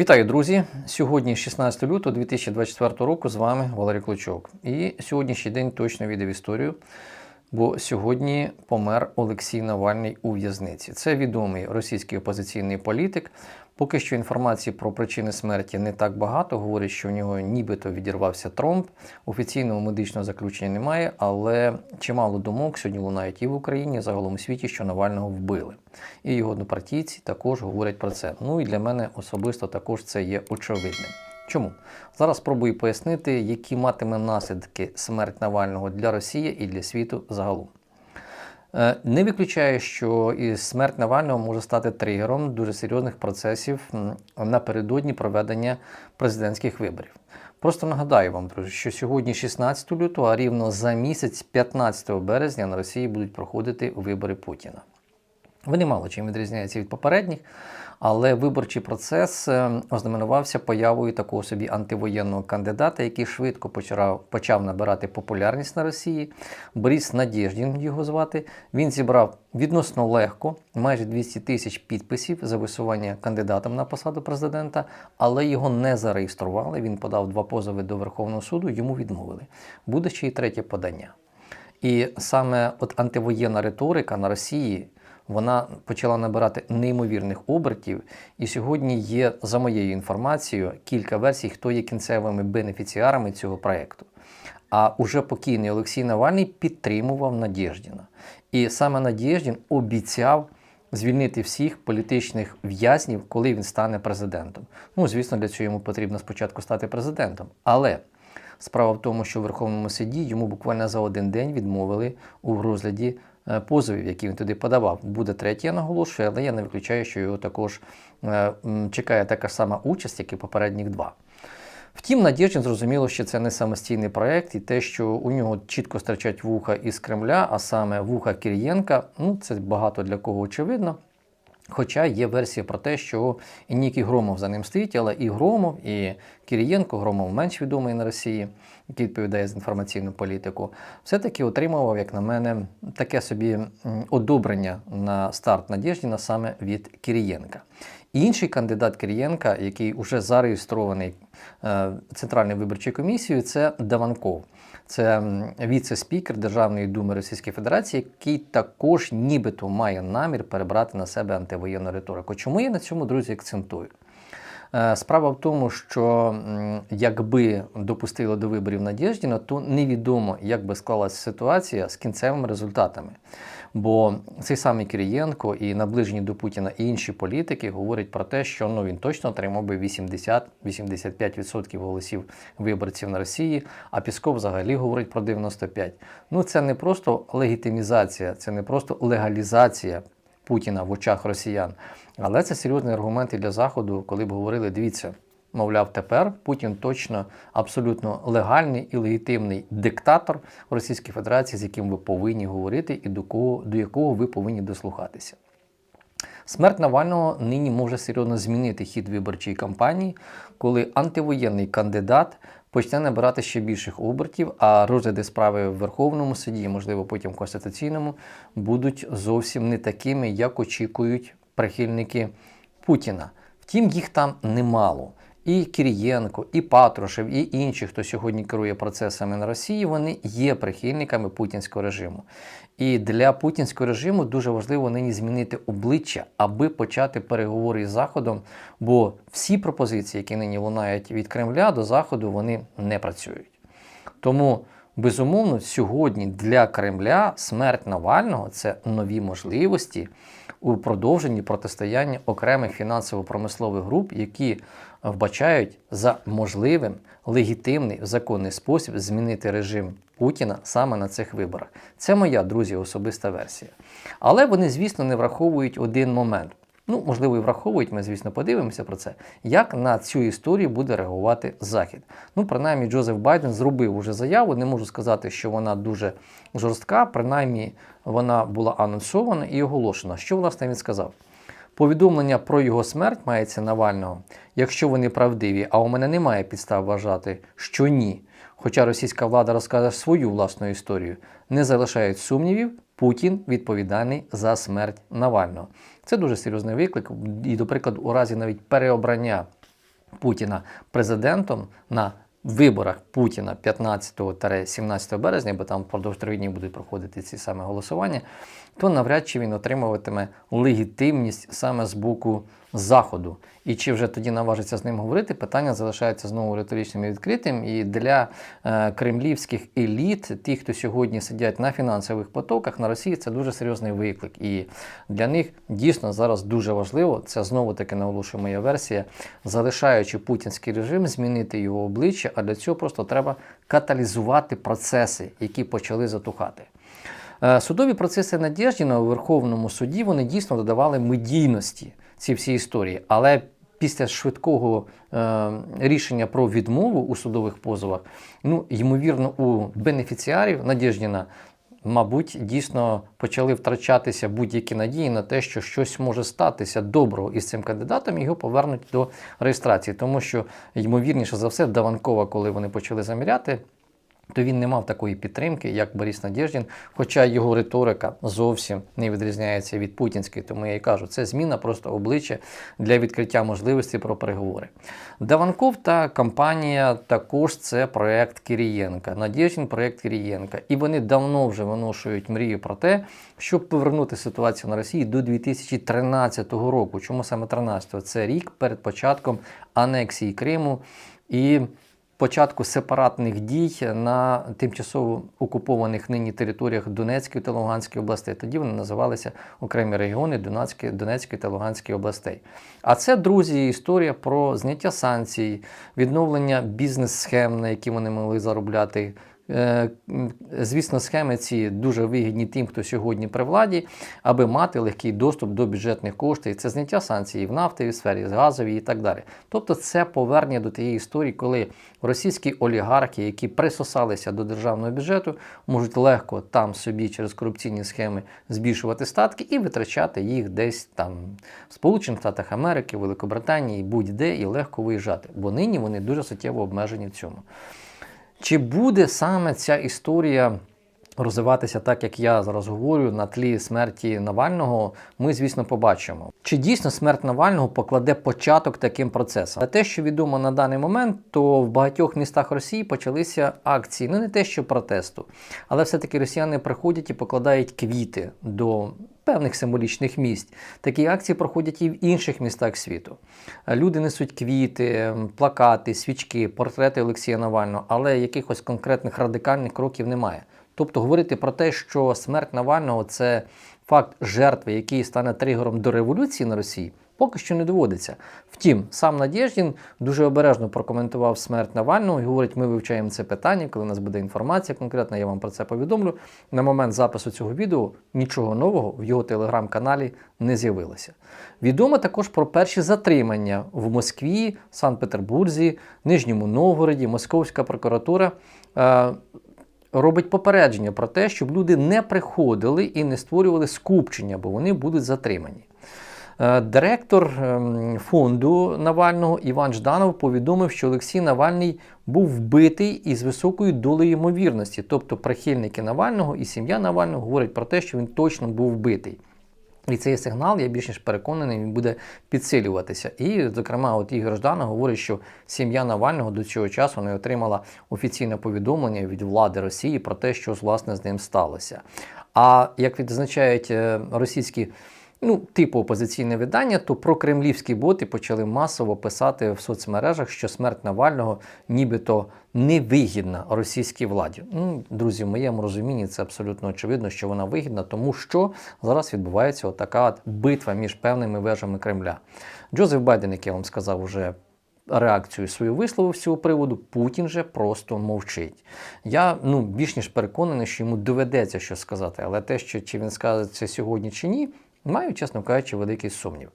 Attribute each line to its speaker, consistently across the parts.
Speaker 1: Вітаю, друзі! Сьогодні 16 лютого 2024 року з вами Валерій Клочок. І сьогоднішній день точно війде в історію, бо сьогодні помер Олексій Навальний у в'язниці. Це відомий російський опозиційний політик. Поки що інформації про причини смерті не так багато. Говорять, що у нього нібито відірвався тромб. Офіційного медичного заключення немає, але чимало думок сьогодні лунають і в Україні, і загалом у світі, що Навального вбили. І його однопартійці також говорять про це. Ну і для мене особисто також це є очевидним. Чому? Зараз спробую пояснити, які матиме наслідки смерть Навального для Росії і для світу загалом. Е, Не виключає, що і смерть Навального може стати тригером дуже серйозних процесів напередодні проведення президентських виборів. Просто нагадаю вам, друзі, що сьогодні 16 лютого, а рівно за місяць, 15 березня, на Росії будуть проходити вибори Путіна. Вони мало чим відрізняються від попередніх, але виборчий процес е, ознаменувався появою такого собі антивоєнного кандидата, який швидко почав, почав набирати популярність на Росії. Борис Надєждін його звати. Він зібрав відносно легко майже 200 тисяч підписів за висування кандидатом на посаду президента, але його не зареєстрували. Він подав два позови до Верховного суду, йому відмовили. Буде ще й третє подання. І саме от антивоєнна риторика на Росії вона почала набирати неймовірних обертів. І сьогодні є, за моєю інформацією, кілька версій, хто є кінцевими бенефіціарами цього проєкту. А уже покійний Олексій Навальний підтримував Надєждіна. І саме Надєждін обіцяв звільнити всіх політичних в'язнів, коли він стане президентом. Ну, звісно, для цього йому потрібно спочатку стати президентом. Але справа в тому, що в Верховному суді йому буквально за один день відмовили у розгляді позовів, які він туди подавав. Буде третій, я наголошую, але я не виключаю, що його також е, чекає така сама участь, як і попередніх два. Втім, Надєждін зрозуміло, що це не самостійний проєкт, і те, що у нього чітко стирчать вуха із Кремля, а саме вуха Кір'єнка, ну це багато для кого очевидно. Хоча є версія про те, що і Нікій Громов за ним стоїть, але і Громов, і Кирієнко, Громов менш відомий на Росії, який відповідає за інформаційну політику, все-таки отримував, як на мене, таке собі одобрення на старт Надєждіна саме від Кирієнка. Інший кандидат Кирієнка, який вже зареєстрований е, Центральною виборчою комісією, це Даванков. Це віце-спікер Державної думи Російської Федерації, який також нібито має намір перебрати на себе антивоєнну риторику. Чому я на цьому, друзі, акцентую? Е, Справа в тому, що якби допустили до виборів Надєждіна, то невідомо, як би склалася ситуація з кінцевими результатами. Бо цей самий Кирієнко і наближені до Путіна і інші політики говорять про те, що ну він точно отримав би 80-85% голосів виборців на Росії. А Пісков взагалі говорить про 95%. Ну це не просто легітимізація, це не просто легалізація Путіна в очах росіян, але це серйозний аргумент і для Заходу, коли б говорили, дивіться. Мовляв, тепер Путін точно абсолютно легальний і легітимний диктатор Російської Федерації, з яким ви повинні говорити і до кого до якого ви повинні дослухатися. Смерть Навального нині може серйозно змінити хід виборчої кампанії, коли антивоєнний кандидат почне набирати ще більших обертів, а розгляди справи в Верховному суді, можливо, потім в Конституційному, будуть зовсім не такими, як очікують прихильники Путіна. Втім, їх там немало. І Кирієнко, і Патрушев, і інші, хто сьогодні керує процесами на Росії, вони є прихильниками путінського режиму. І для путінського режиму дуже важливо нині змінити обличчя, аби почати переговори з Заходом, бо всі пропозиції, які нині лунають від Кремля до Заходу, вони не працюють. Тому, безумовно, сьогодні для Кремля смерть Навального це нові можливості у продовженні протистояння окремих фінансово-промислових груп, які вбачають за можливим легітимний законний спосіб змінити режим Путіна саме на цих виборах. Це моя, друзі, особиста версія. Але вони, звісно, не враховують один момент. Ну, можливо, і враховують, ми, звісно, подивимося про це, як на цю історію буде реагувати Захід. Ну, принаймні, Джозеф Байден зробив уже заяву. Не можу сказати, що вона дуже жорстка, принаймні вона була анонсована і оголошена. Що власне він сказав? Повідомлення про його смерть мається Навального, якщо вони правдиві, а у мене немає підстав вважати, що ні. Хоча російська влада розкаже свою власну історію, не залишають сумнівів, Путін відповідальний за смерть Навального. Це дуже серйозний виклик, і, до прикладу, у разі навіть переобрання Путіна президентом на виборах Путіна 15-17 березня, бо там впродовж трьох днів будуть проходити ці саме голосування, то навряд чи він отримуватиме легітимність саме з боку Заходу. І чи вже тоді наважиться з ним говорити, питання залишається знову риторичним і відкритим. І для е, кремлівських еліт, тих, хто сьогодні сидять на фінансових потоках, на Росії це дуже серйозний виклик. І для них дійсно зараз дуже важливо, це знову таки наголошує моя версія, залишаючи путінський режим, змінити його обличчя, а для цього просто треба каталізувати процеси, які почали затухати. Е, Судові процеси Надєждіна у Верховному суді вони дійсно додавали медійності ці всі історії. Але після швидкого е, рішення про відмову у судових позовах, ну, ймовірно, у бенефіціарів Надєждіна, мабуть, дійсно почали втрачатися будь-які надії на те, що щось може статися доброго із цим кандидатом, і його повернуть до реєстрації. Тому що, ймовірніше за все, Даванкова, коли вони почали заміряти, то він не мав такої підтримки, як Борис Надєждін, хоча його риторика зовсім не відрізняється від путінської. Тому я і кажу, це зміна просто обличчя для відкриття можливості про переговори. Даванков та компанія також це проект Кирієнка. Надєждін проект Кирієнка. І вони давно вже виношують мрію про те, щоб повернути ситуацію на Росії до 2013 року. Чому саме 13-го? Це рік перед початком анексії Криму і початку сепаратних дій на тимчасово окупованих нині територіях Донецької та Луганської областей. Тоді вони називалися окремі регіони Донецької, Донецької та Луганської областей. А це, друзі, історія про зняття санкцій, відновлення бізнес-схем, на які вони могли заробляти. Е, Звісно, схеми ці дуже вигідні тим, хто сьогодні при владі, аби мати легкий доступ до бюджетних коштів. Це зняття санкцій в нафтовій сфері, з газовій і так далі. Тобто, це повернення до тієї історії, коли російські олігархи, які присосалися до державного бюджету, можуть легко там собі через корупційні схеми збільшувати статки і витрачати їх десь там в Сполучених Штатах Америки, Великобританії, будь-де і легко виїжджати. Бо нині вони дуже суттєво обмежені в цьому. Чи буде саме ця історія розвиватися так, як я зараз говорю, на тлі смерті Навального, ми, звісно, побачимо. Чи дійсно смерть Навального покладе початок таким процесам? А те, що відомо на даний момент, то в багатьох містах Росії почалися акції, ну не те, що протесту, але все-таки росіяни приходять і покладають квіти до. Певних символічних місць. Такі акції проходять і в інших містах світу. Люди несуть квіти, плакати, свічки, портрети Олексія Навального, але якихось конкретних радикальних кроків немає. Тобто говорити про те, що смерть Навального це факт жертви, який стане тригером до революції на Росії, поки що не доводиться. Втім, сам Надєждін дуже обережно прокоментував смерть Навального і говорить, ми вивчаємо це питання, коли у нас буде інформація конкретна, я вам про це повідомлю. На момент запису цього відео нічого нового в його телеграм-каналі не з'явилося. Відомо також про перші затримання в Москві, Санкт-Петербурзі, Нижньому Новгороді, Московська прокуратура. Робить попередження про те, щоб люди не приходили і не створювали скупчення, бо вони будуть затримані. Е, директор ем, фонду Навального Іван Жданов повідомив, що Олексій Навальний був вбитий із високою долею ймовірності. Тобто прихильники Навального і сім'я Навального говорять про те, що він точно був вбитий. І цей сигнал, я більш ніж переконаний, він буде підсилюватися. І, зокрема, от Ігор Жданов говорить, що сім'я Навального до цього часу не отримала офіційне повідомлення від влади Росії про те, що власне з ним сталося. А як відзначають е, російські ну, типу опозиційне видання, то про кремлівські боти почали масово писати в соцмережах, що смерть Навального нібито невигідна російській владі. Ну, Друзі, в моєму розумінні це абсолютно очевидно, що вона вигідна, тому що зараз відбувається отака от битва між певними вежами Кремля. Джозеф Байден, як я вам сказав, вже. Реакцію свою висловив з цього приводу, Путін же просто мовчить. Я ну, більш ніж переконаний, що йому доведеться щось сказати, але те, що чи він скаже це сьогодні чи ні, Маю, чесно кажучи, великий сумнів.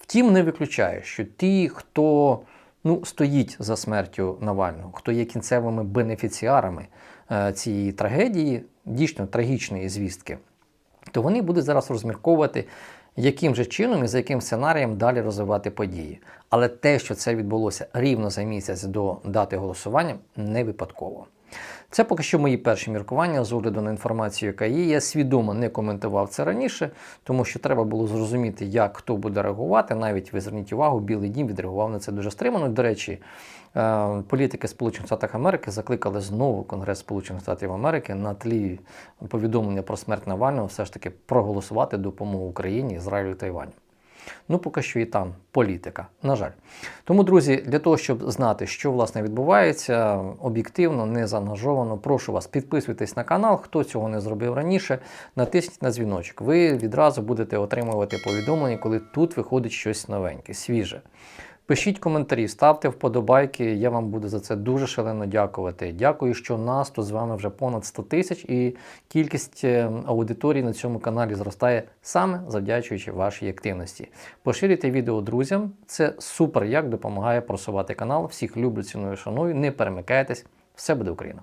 Speaker 1: Втім, не виключаю, що ті, хто ну, стоїть за смертю Навального, хто є кінцевими бенефіціарами е, цієї трагедії, дійсно трагічної звістки, то вони будуть зараз розмірковувати, яким же чином і за яким сценарієм далі розвивати події. Але те, що це відбулося рівно за місяць до дати голосування, не випадково. Це поки що мої перші міркування з огляду на інформацію, яка є. Я свідомо не коментував це раніше, тому що треба було зрозуміти, як хто буде реагувати. Навіть ви зверніть увагу, Білий Дім відреагував на це дуже стримано. До речі, е, політики Сполучених Штатів Америки закликали знову Конгрес Сполучених Штатів Америки на тлі повідомлення про смерть Навального все ж таки проголосувати допомогу Україні, Ізраїлю та Івані. Ну, поки що і там політика, на жаль. Тому, друзі, для того, щоб знати, що власне відбувається, об'єктивно, не заангажовано, прошу вас, підписуйтесь на канал. Хто цього не зробив раніше, натисніть на дзвіночок. Ви відразу будете отримувати повідомлення, коли тут виходить щось новеньке, свіже. Пишіть коментарі, ставте вподобайки. Я вам буду за це дуже шалено дякувати. Дякую, що нас тут з вами вже понад 100 тисяч, і кількість аудиторій на цьому каналі зростає саме завдячуючи вашій активності. Поширюйте відео друзям. Це супер, як допомагає просувати канал. Всіх люблю, ціную, шаную. Не перемикайтесь. Все буде Україна!